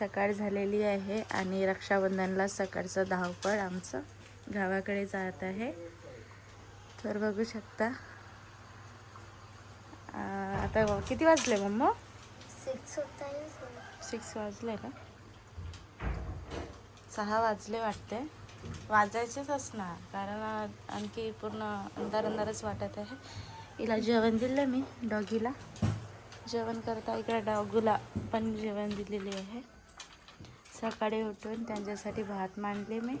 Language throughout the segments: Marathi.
सकाळ झालेली आहे आणि रक्षाबंधनला सकाळचं धावपळ आमचं गावाकडे जात आहे. तर बघू शकता. आता किती वाजले मम्मा? सिक्स सिक्स वाजले का? सहा वाजले वाटते. वाजायचेच असणार कारण आणखी पूर्ण अंधार अंधारच वाटत आहे. हिला जेवण दिलं मी डॉगीला. जेवण करता इकडे डॉगूला पण जेवण दिलेले आहे. सकाळी उठून त्यांच्यासाठी भात मांडले मी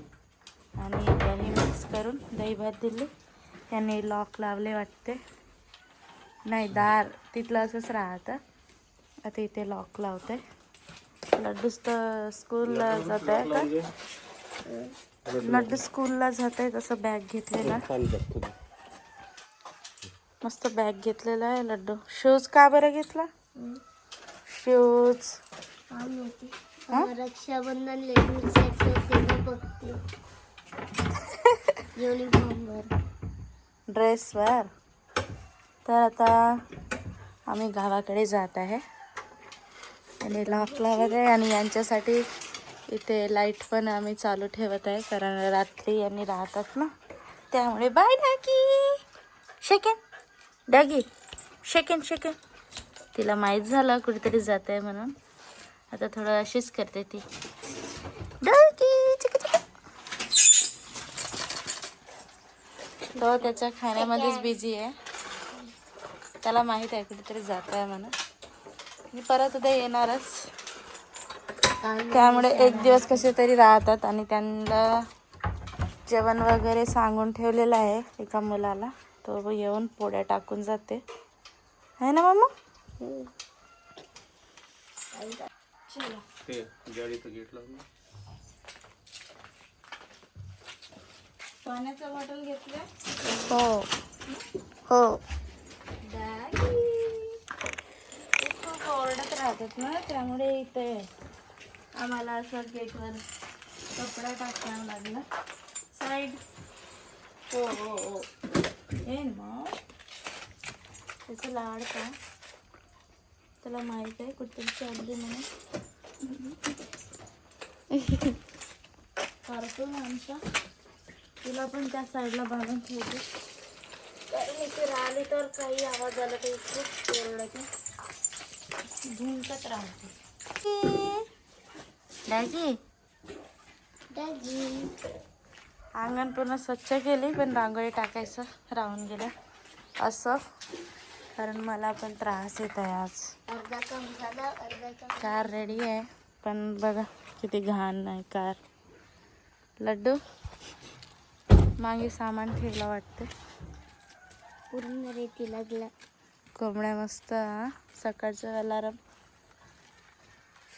आणि दही मिक्स करून दही भात दिले. त्यांनी लॉक लावले वाटते. नाही दार तिथलं असंच राहतं. आता इथे लॉक लावते. लड्डूस तर स्कूलला जात आहे का? लड्डू स्कूलला जात आहे तसं बॅग घेतलेला. मस्त बॅग घेतलेला आहे लड्डू. शूज का बरं घेतला? शूज? रक्षाबंधन लेडीज बघते युनिफॉर्मवर. ड्रेसवर. तर आता आम्ही गावाकडे जात आहे. आणि लॉक लावत आहे आणि यांच्यासाठी इथे लाइट पण आम्ही चालू ठेवत आहे. कारण रात्री यांनी राहतात ना. त्यामुळे बाय डागी शेकेन डागी शेकेन शेकेन तिला माहीत झालं कुठेतरी जात आहे म्हणून. आता थोडं अशीच करते ती. तो त्याच्या खाण्यामध्येच बिझी आहे. त्याला माहीत आहे कुठेतरी जात आहे म्हणून. मी परत उद्या येणारच. त्यामुळे एक दिवस कसे तरी राहतात आणि त्यांना जेवण वगैरे सांगून ठेवलेलं आहे एका मुलाला. तो येऊन पोळ्या टाकून जाते. आहे ना मामा? ते गाडीचं गेट लावून पाण्याचं बॉटल घेतलं. हो. हो. खूप ओरडत राहतात ना त्यामुळे इथे आम्हाला असं गेटवर कपडा टाकावा लागला. साईड हो हो हो. हे ना त्याचं लाड का? त्याला माहीत आहे कुठतरी चढली म्हणून. कार्टून आमचा. तुला पण त्या साईडला बांधून ठेवते. कारण इथे राहिले तर काही आवाज आला तर खूप ओरडते झुंकत राहते. दाजी. डॅजी अंगण पूर्ण स्वच्छ केली पण रांगोळी टाकायचं राहून गेलं असं. कारण मला पण त्रास येत आहे आज. कार रेडी आहे पण बघा किती घाण आहे कार. लड्डू मागे सामान ठेवलं वाटते. पूर्ण रेती लागला. कोंबड्या मस्त हा. सकाळचं अलाराम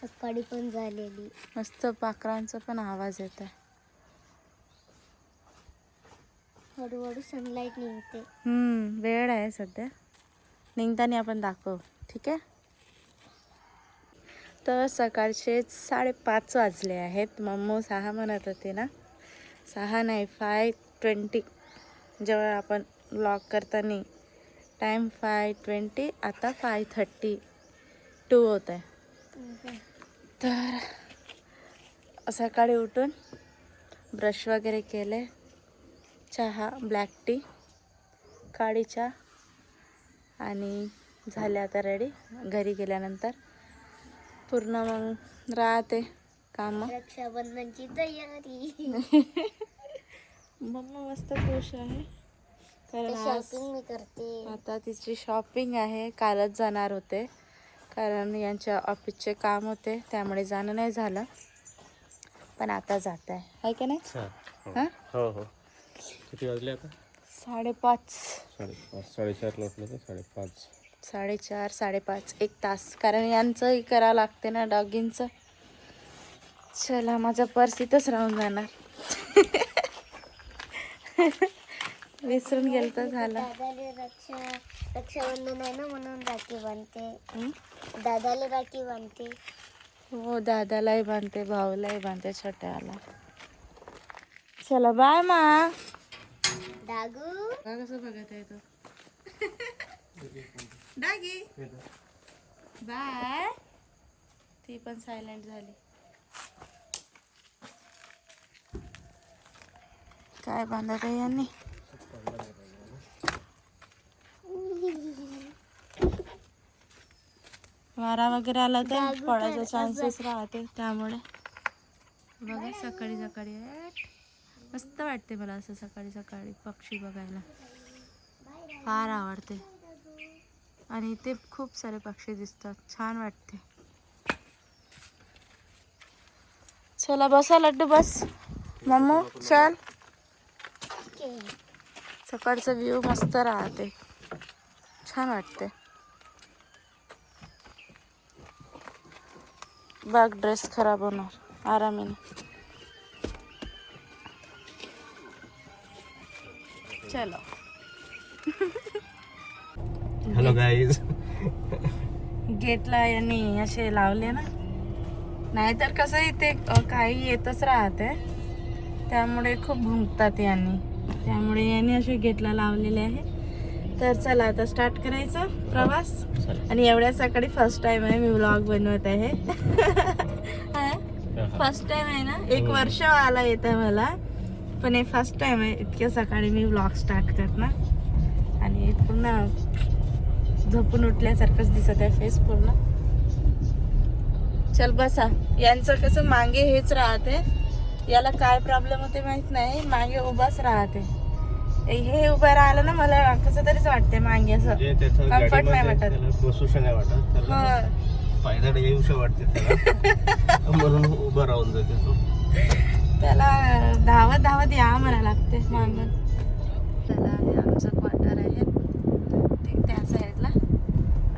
सकाळी पण झालेली. मस्त पाखरांचा पण आवाज येत आहे. हळूहळू सनलाईट निघते. हम्म, वेळ आहे सध्या. निघताना आपण दाखवू ठीक आहे? तर सकाळचे साडेपाच वाजले आहेत. मम्मू सहा म्हणत होते ना? सहा नाही फाय ट्वेंटी जेव्हा आपण ब्लॉग करताना टाईम फाय ट्वेंटी आता फाय थर्टी टू होत आहे. तर सकाळी उठून ब्रश वगैरे केले चहा ब्लॅक टी काळी चहा आणि झाले आता रेडी घरी गेल्यानंतर पूर्ण मग राहते कामं. रक्षाबंधनची तयारी. मम्मा मस्त खुश आहे. कारण आज शॉपिंग मी करते. आता तिची शॉपिंग आहे. कालच जाणार होते. कारण यांच्या ऑफिसचे काम होते. त्यामुळे जाणं नाही झालं. पण आता जात आहे आहे का नाही? हां? हो हो. किती वाजले आता? साडेपाच. साडेपाच. साडेचारला उठलं तर साडेपाच. साडेचार साडेपाच. एक तास. कारण यांचंही करावं लागते ना डॉगिंगचं. चला माझा पर्स इथंच राहून जाणार. विसरून गेलं तर झालं. दादाले रक्षा रक्षाबंधन आहे ना म्हणून राखी बांधते. हं? दादाला राखी बांधते. हो दादालाही बांधते भाऊलाही बांधते छोट्याला. चला बाय मा. बघत आहे तो. Doggy bye. ती पण सायलेंट झाली. काय बांधत आहे यांनी? वारा वगैरे आला तर पडायचा चान्सेस राहते त्यामुळे. बघा सकाळी सकाळी. मस्त वाटते मला असं सकाळी सकाळी पक्षी बघायला. फार आवडते. आणि इथे खूप सारे पक्षी दिसतात. छान वाटते. चला बसा लड्डू बस. मम्मू चल. सकाळचा व्ह्यू मस्त राहते. छान वाटते. बघ ड्रेस खराब होणार. आरामीने. चलो. हॅलो गाईज गेटला यांनी असे लावले ना. नाहीतर कसं इथे काही येतच राहते. त्यामुळे खूप भुंकतात यांनी. त्यामुळे यांनी असे गेटला लावलेले आहे. तर चला आता स्टार्ट करायचा. प्रवास. आणि एवढ्या सकाळी फर्स्ट टाइम आहे मी व्लॉग बनवत आहे. फर्स्ट टाइम आहे ना? एक वर्ष आला येत आहे मला. पण हे फर्स्ट टाइम आहे इतक्या सकाळी मी व्लॉग स्टार्ट करणार. आणि पूर्ण झोपून उठल्यासारखंच दिसत आहे फेस पूर्ण. चल बसा. यांचं कसं मागे हेच राहते. याला काय प्रॉब्लेम होते माहीत नाही. मागे उभाच राहते. हे उभं राहिलं ना मला कसं तरीच वाटते मागे असं. Comfort नाही वाटत. नाही हा. पायदळ येऊशा वाटते म्हणून उभं राहून जाते तो. त्याला धावत धावत या म्हणा लागते मागून. त्याला आमचं क्वार्टर आहे. ते त्या साईडला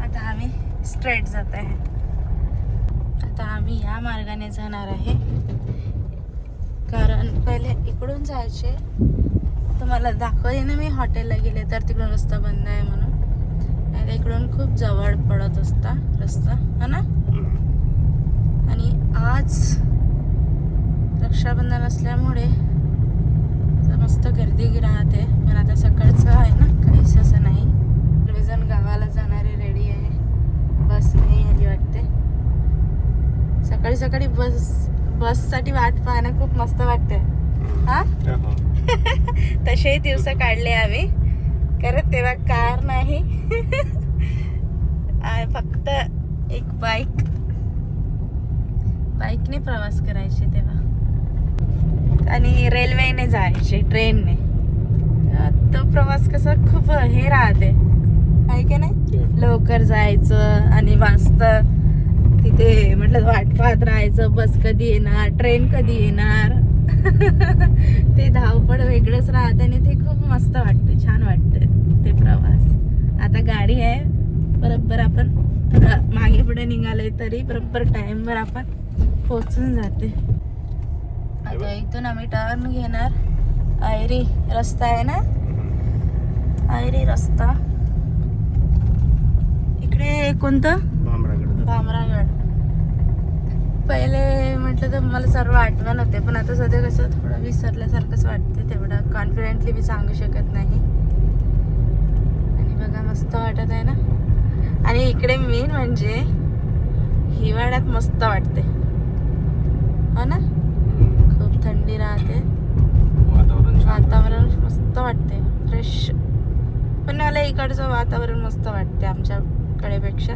आता आम्ही स्ट्रेट जात आहे आता आम्ही या मार्गाने जाणार आहे. कारण पहिले इकडून जायचे. तुम्हाला दाखवले ना मी हॉटेलला गेले तर तिकडून रस्ता बंद आहे म्हणून. नाही तर इकडून खूप जवळ पडत असता रस्ता. हा ना? आणि आज रक्षाबंधन असल्यामुळे मस्त गर्दी राहते. पण आता सकाळचं आहे ना काहीच असं नाही. सर्वजण गावाला जाणारे रेडी आहे. बस नाही आली वाटते. सकाळी सकाळी बस बससाठी वाट पाहणं खूप मस्त वाटते हा? तसेही दिवस काढले आम्ही. कारण तेव्हा कार नाही. फक्त एक बाईक बाईकने प्रवास करायचे तेव्हा. आणि रेल्वेने जायचे ट्रेनने. तो प्रवास कसा खूप हे राहते. आहे की नाही? लवकर जायचं आणि वाजत तिथे म्हटलं वाट पाहत राहायचं बस कधी येणार ट्रेन कधी येणार. ते धावपळ वेगळंच राहते आणि ते खूप मस्त वाटते छान वाटते ते प्रवास. आता गाडी आहे बरोबर आपण. थोडं मागे पुढे निघालोय तरी बरोबर टाइमवर आपण पोचून जाते. इथून आम्ही टर्न घेणार. आयरी रस्ता आहे ना? आयरी रस्ता. इकडे कोणतं? भामरागड. पहिले म्हटलं तर मला सर्व आठवण होते पण आता सध्या कसं थोडं विसरल्यासारखंच वाटते तेवढं. कॉन्फिडेंटली मी सांगू शकत नाही. आणि बघा मस्त वाटत आहे ना? आणि इकडे मेन म्हणजे हिवाळ्यात मस्त वाटते हो ना? थंडी राहते. वातावरण मस्त वाटते. फ्रेश पण मला इकडचं वातावरण मस्त वाटते आमच्याकडेपेक्षा.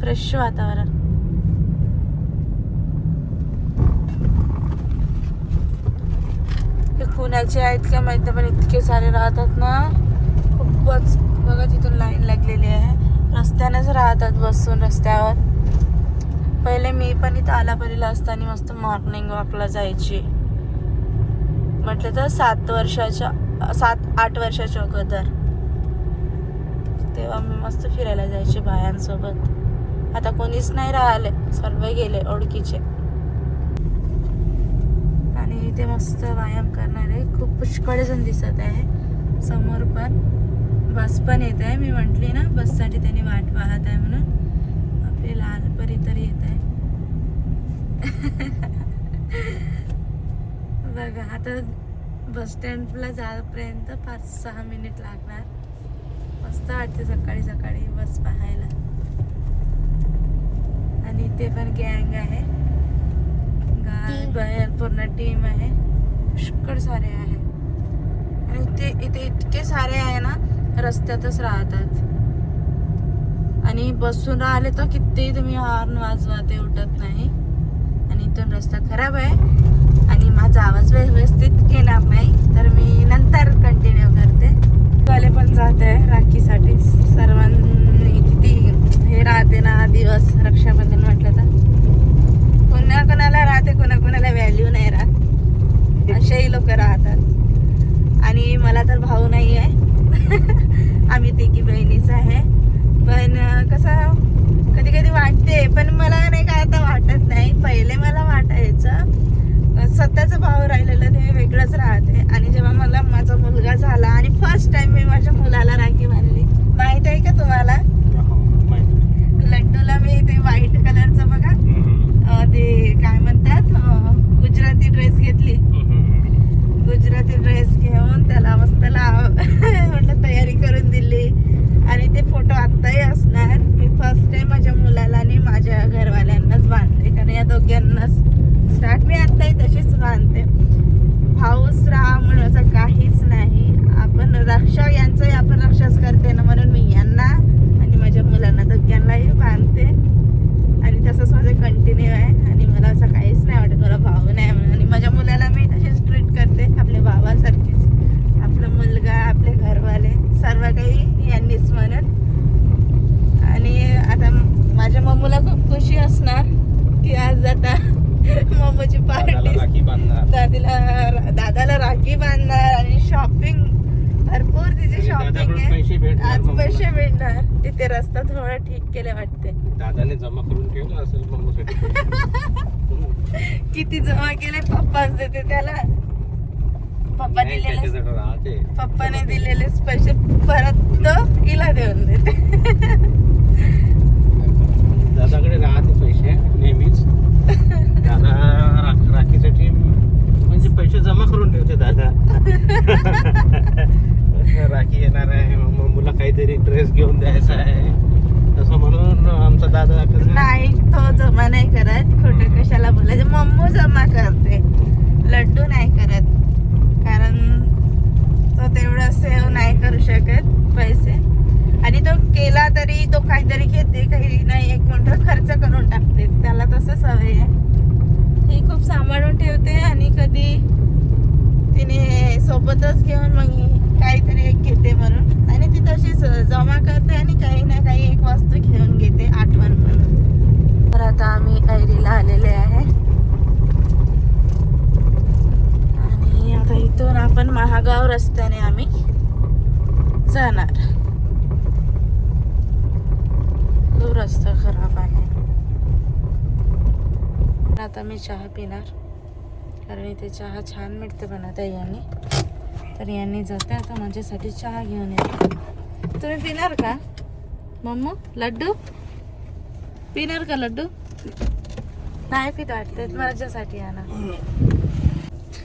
फ्रेश वातावरण. हे खुण्याचे आहेत का माहिती पण इतके सारे राहतात ना. खूपच. बघा तिथून लाईन लागलेली आहे. रस्त्यानेच राहतात बसून रस्त्यावर. पहिले मी पण इथं आलापरीला असताना मस्त मॉर्निंग वॉकला जायची. म्हटलं तर सात वर्षाच्या सात आठ वर्षाच्या अगोदर. तेव्हा मी मस्त फिरायला जायचे बायांसोबत. आता कोणीच नाही राहिले सर्व गेले ओळखीचे. आणि इथे मस्त व्यायाम करणारे खूप पुष्कळ जण दिसत आहे. समोर पण बस पण येत आहे. मी म्हटली ना बससाठी त्यांनी वाट पाहत आहे म्हणून. आपली लालपरी तरी येत आहे. बघा आता बस स्टँडला जापर्यंत पाच सहा मिनिट लागणार. मस्त वाटते सकाळी सकाळी बस पाहायला. आणि इथे पण गँग आहे. गाय पूर्ण टीम आहे. पुष्कळ सारे आहे. आणि ते इथे इतके सारे आहे ना रस्त्यातच राहतात. आणि बसून राहिले तर किती तुम्ही हॉर्न वाजवा ते उठत नाही. इथून रस्ता खराब आहे आणि माझा आवाज व्यवस्थित येणार नाही. तर मी नंतर कंटिन्यू करते. वाले पण जात आहे राखीसाठी. सर्वांनी किती हे राहते ना दिवस रक्षाबंधन म्हटलं तर. कोणा कोणाला राहते कोणा कोणाला व्हॅल्यू नाही राहत. असेही लोक राहतात. आणि मला तर भाऊ नाही आहे आम्ही तिघी बहिणीच आहे. पण कसं कधी कधी वाटते पण मला नाही का आता वाटत नाही. पहिले ते वेगळंच राहते आणि जेव्हा मला माझा मुलगा झाला आणि फर्स्ट टाइम मी माझ्या मुलाला राखी बांधली माहीत आहे का तुम्हाला हो, माहिती. लड्डूला मी ते व्हाईट कलरचं बघा हम्म. अं, ते काय म्हणतात अं, गुजराती ड्रेस घेतली हम्म. गुजराती ड्रेस घेऊन त्याला मस्त लाव म्हटलं तयारी करून दिली आणि ते फोटो आत्ताही असणार मी फर्स्ट टाइम माझ्या मुलाला आणि माझ्या घरवाल्यांनाच बांधते कारण या दोघांनाच स्टार्ट मी आत्ताही तशीच बांधते भाऊस राहा म्हणून असं काहीच नाही आपण रक्षा यांचंही आपण रक्षाच करते ना म्हणून मी यांना आणि माझ्या मुलांना दोघांनाही बांधते आणि तसंच माझं कंटिन्यू आहे आणि मला असं काहीच नाही वाटत मला भाऊ नाही म्हणून आणि माझ्या मुलाला मी तशीच ट्रीट करते आपल्या भावासारखीच आपला मुलगा आपले घरवाले सर्व काही यांनीच म्हणत आणि आता माझ्या मम्मूला खूप खुशी असणार की आज आता मम्मूची दादाला पार्टी राखी बांधणार दादीला दादाला राखी बांधणार आणि शॉपिंग भरपूर तिची शॉपिंग आहे. भेटणार आज. पैसे मिळणार तिथे रस्ता थोडा ठीक केले वाटते दादाने जमा करून ठेवलं असेल किती जमा केले पप्पाच देते त्याला. पप्पा दिलेले पप्पाने दिलेलेच पैसे. परत तो हिला देऊन देते. दादाकडे राहते पैसे नेहमीच दादा रा- राखीसाठी म्हणजे पैसे जमा करून ठेवते दादा राखी येणार आहे मग मुला काहीतरी ड्रेस घेऊन द्यायचा आहे. तसं म्हणून आमचा दादा कसं नाही तो जमा नाही करत. खोटं कशाला बोलायचं? मम्मू जमा करते. लड्डू नाही करत. कारण तो तेवढं सेव्ह नाही करू शकत पैसे. आणि तो केला तरी तो काहीतरी घेते काही नाही. एक मोठं खर्च करून टाकते. त्याला तसं सवय आहे. ही खूप सांभाळून ठेवते आणि कधी तिने सोबतच घेऊन मग काहीतरी एक घेते म्हणून. ती तशीच जमा करते आणि काही ना काही एक वस्तू घेऊन घेते आठवण म्हणून. तर आता आम्ही ऐरीला आलेले आहे. आणि आता इथून आपण महागाव रस्त्याने आम्ही जाणार. तो रस्ता खराब आहे. आता मी चहा पिणार कारण इथे चहा छान मिळते बनवता यांनी तर यांनी जाते आता माझ्यासाठी चहा घेऊन येते तुम्ही पिणार का? मम्मू लड्डू? पिणार का लड्डू? नाही पित वाटते माझ्यासाठी आणा.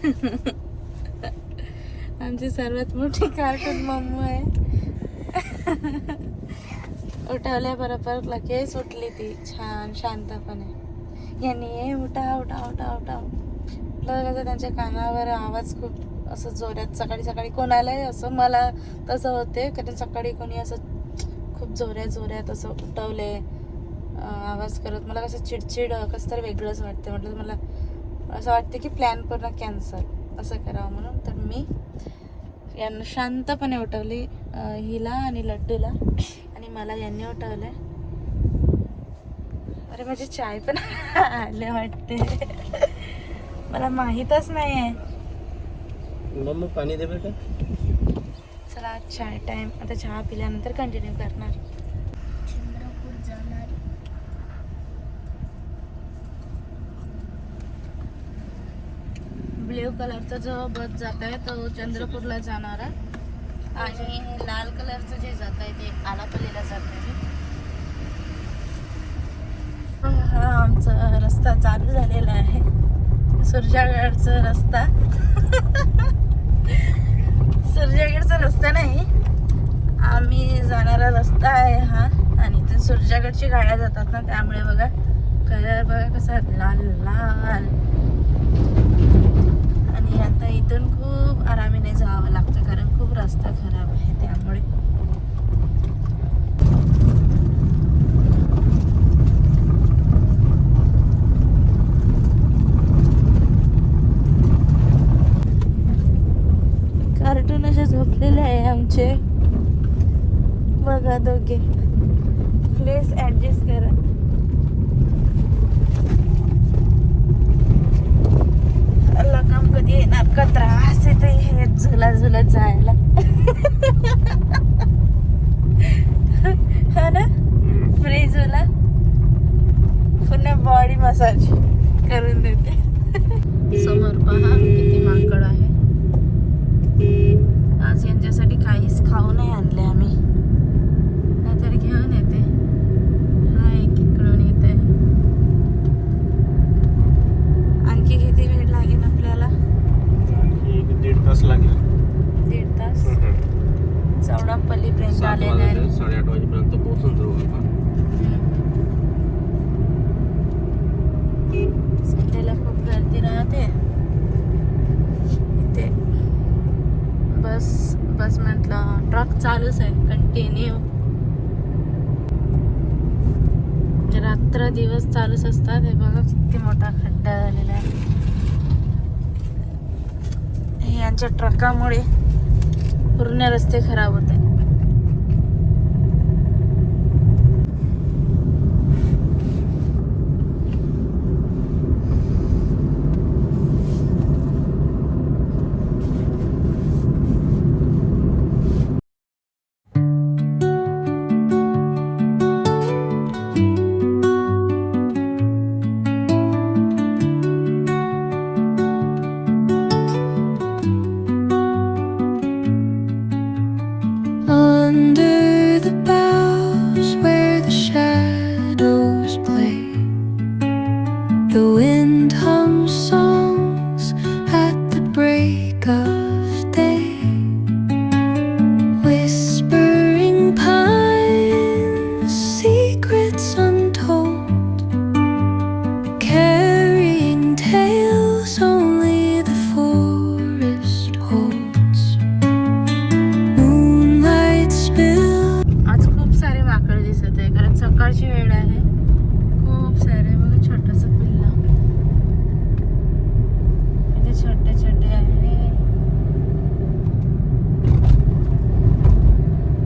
आमची सर्वात मोठी कार्टून मम्मू आहे. उठवल्याबरोबर लगेच उठली ती छान शांतपणे. यांनी ये उठा उठा उठा उठा. आपलं त्यांच्या कानावर आवाज खूप असं जोरात सकाळी सकाळी कोणालाही असं मला तसं होते कारण सकाळी कोणी असं खूप जोऱ्यात जोऱ्यात असं उठवले आवाज करत. मला कसं चिडचिड कसं तर वेगळंच वाटते. म्हटलं मला असं वाटते की प्लॅन पूर्ण कॅन्सल असं करावं म्हणून तर मी यांना शांतपणे उठवली हिला आणि लड्डूला. आणि मला यांनी उठवलंय अरे माझी चाय पण आले वाटते मला माहीतच नाही आहे मम्मी पाणी दे बेटा चला चाय टाइम आता चहा पिल्यानंतर कंटिन्यू करणार. चंद्रपूर जाणार. ब्ल्यू कलरचा जो बस जात आहे तो चंद्रपूरला जाणार आहे. आणि लाल कलरचं जे जात आहे ते आलापल्लीला जात आहे हा आमचा रस्ता चालू झालेला आहे. सुरजागडचा रस्ता. सुरजागडचा रस्ता नाही. आम्ही जाणारा रस्ता आहे हा. आणि इथून सुरजागडची गाड्या जातात ना त्यामुळे बघा. कलर बघा कसा लाल लाल. दिवस आहे कंटिन्यू रात्र दिवस चालूच असतात. हे बघा किती मोठा खड्डा झालेला आहे. यांच्या ट्रकामुळे पूर्ण रस्ते खराब होते 아